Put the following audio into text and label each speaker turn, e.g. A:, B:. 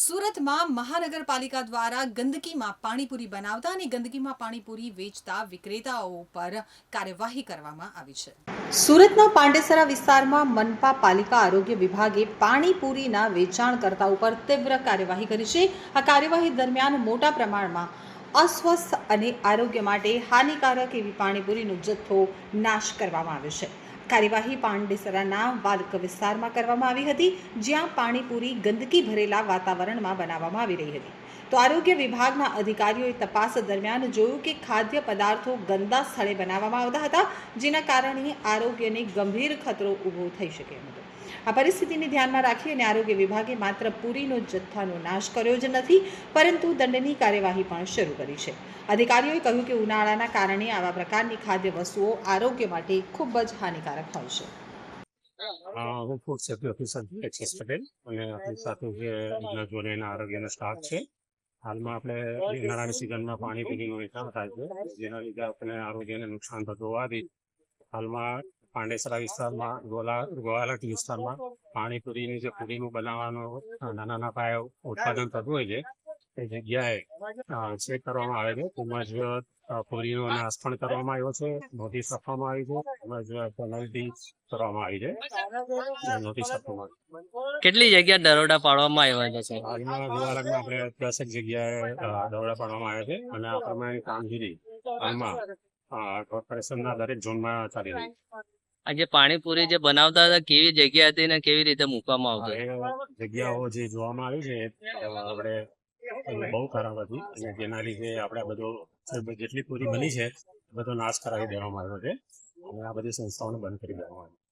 A: સુરતમાં મહાનગરપાલિકા દ્વારા ગંદકીમાં પાણીપુરી બનાવતા અને ગંદકીમાં પાણીપુરી વેચતા વિક્રેતાઓ પર કાર્યવાહી કરવામાં આવી છે. સુરતના પાંડેસરા વિસ્તારમાં મનપા પાલિકા આરોગ્ય વિભાગે પાણીપુરીના વેચાણકર્તા ઉપર તીવ્ર કાર્યવાહી કરી છે. આ કાર્યવાહી દરમિયાન મોટા પ્રમાણમાં અસ્વસ્થ અને આરોગ્ય માટે હાનિકારક એવી પાણીપુરીનો જથ્થો નાશ કરવામાં આવ્યો છે. કાર્યવાહી પાંડેસરાના વાલક વિસ્તારમાં કરવામાં આવી હતી, જ્યાં પાણીપુરી ગંદકી ભરેલા વાતાવરણમાં બનાવવામાં આવી રહી હતી. તો આરોગ્ય વિભાગના અધિકારીઓએ તપાસ દરમિયાન જોયું કે ખાદ્ય પદાર્થો ગંદા સ્થળે બનાવવામાં આવતા હતા, જેના કારણે આરોગ્યને ગંભીર ખતરો ઊભો થઈ શકે એમ હતો. આ પરિસ્થિતિને ધ્યાનમાં રાખી અને આરોગ્ય વિભાગે માત્ર પૂરીનો જથ્થાનો નાશ કર્યો જ નથી, પરંતુ દંડની કાર્યવાહી પણ શરૂ કરી છે. અધિકારીઓએ કહ્યું કે ઉનાળાના કારણે આવા પ્રકારની ખાદ્ય વસ્તુઓ આરોગ્ય માટે ખૂબ જ હાનિકારક હોય છે
B: હું ફૂડ સેફ્ટી ઓફિસર છું એક્સેસ પટેલ અને આપણી સાથે જે જોડેના જોડે આરોગ્યનો સ્ટાફ છે હાલમાં આપણે ઉનાળાની સિઝનમાં પાણી પીણીનું વેચાણ થાય છે. જેના લીધે આપણે આરોગ્યને નુકસાન થતું હોવાથી હાલમાં પાંડેસરા વિસ્તારમાં ગોલા ગોવાલટ વિસ્તારમાં પાણીપુરીની જે પુરીનું બનાવવાનું નાના નાના પાયે ઉત્પાદન થતું હોય છે એ જગ્યાએ ચેક કરવામાં આવે છે. તેમજ અ, પુરીનો નાશ પણ કરવામાં આવ્યો છે નોટિસ આપવામાં આવી છે તેમજ પેનલ્ટી કરવામાં આવી છે. નોટિસ આપવામાં આવી
C: કેટલી જગ્યા દરોડા પાડવામાં આવ્યા છે
B: હાલમાં ગોવાલકમાં આપણે દસેક જગ્યાએ દરોડા પાડવામાં આવ્યા છે અને આ પ્રમાણે કામગીરી હાલમાં કોર્પોરેશનના દરેક ઝોનમાં ચાલી રહી છે.
C: આ જે પાણીપુરી જે બનાવતા હતા કેવી જગ્યા હતી ને કેવી રીતે મૂકવામાં આવતું?
B: એ જગ્યાઓ જે જોવામાં આવી છે એ આપણે બહુ ખરાબ હતી અને જેના લીધે આપણે બધો જેટલી પૂરી બની છે બધો નાશ કરાવી દેવામાં આવ્યો છે. અને આ બધી સંસ્થાઓને બંધ કરી દેવામાં આવી